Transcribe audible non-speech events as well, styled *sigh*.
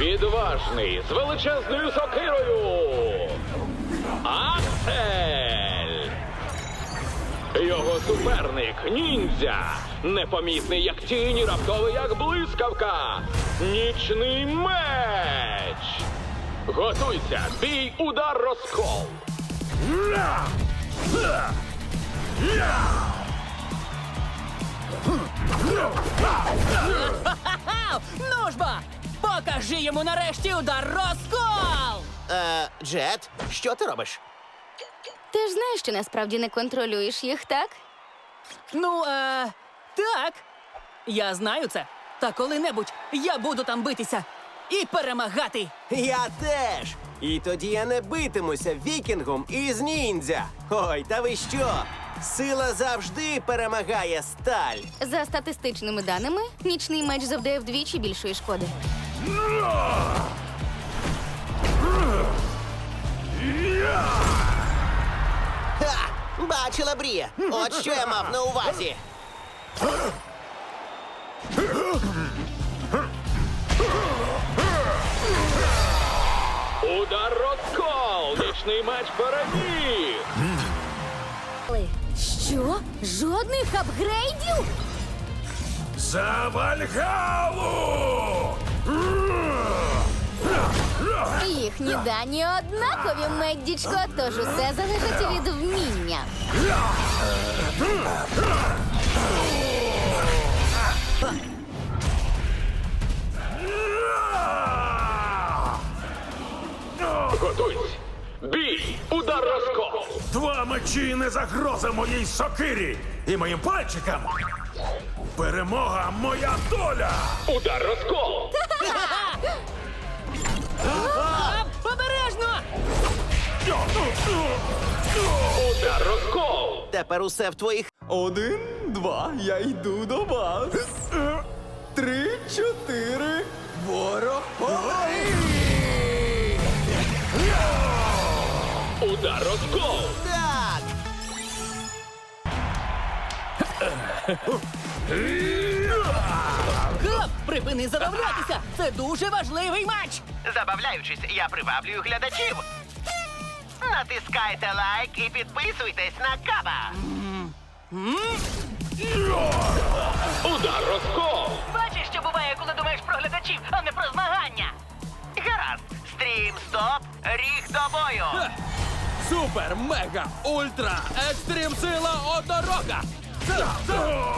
Відважний з величезною сокирою. Аксель. Його суперник ніндзя. Непомітний як тінь, раптовий як блискавка. Нічний меч. Готуйся, бій, удар, розкол. Ну ж бо! Покажи йому нарешті удар розкол! Е, Джет, що ти робиш? Ти ж знаєш, що насправді не контролюєш їх, так? Ну, е, так. Я знаю це. Та коли-небудь я буду там битися і перемагати. Я теж. І тоді я не битимуся вікінгом із ніндзя. Ой, та ви що? Сила завжди перемагає сталь. За статистичними даними, нічний меч завдає вдвічі більшої шкоди. Ха! Бачила Брія. От що я мав на увазі. Удар розкол. Нічний меч переміг. Що? Жодних апгрейдів? За Вальгалу! Їхні дані однакові, Меддічко, тож усе залежить від вміння. Готуйсь. Бій, удар, розкол. Два мечі не загроза моїй сокирі і моїм пальчикам. Перемога моя доля! Удар, розкол. *laughs* Удар, розкол. Тепер усе в твоїх. Один, два, я йду до вас. Три, чотири. Ворог. Удар, розкол. Так! Гап! Припини забавлятися! Це дуже важливий матч! Забавляючись, я приваблюю глядачів. Натискайте лайк і підписуйтесь на каба. Удар, розкол. Бачиш, що буває, коли думаєш про глядачів, а не про змагання. Гаразд, стрім стоп, ріг до бою. Супер, мега, ультра, екстрім сила однорога! Це, це.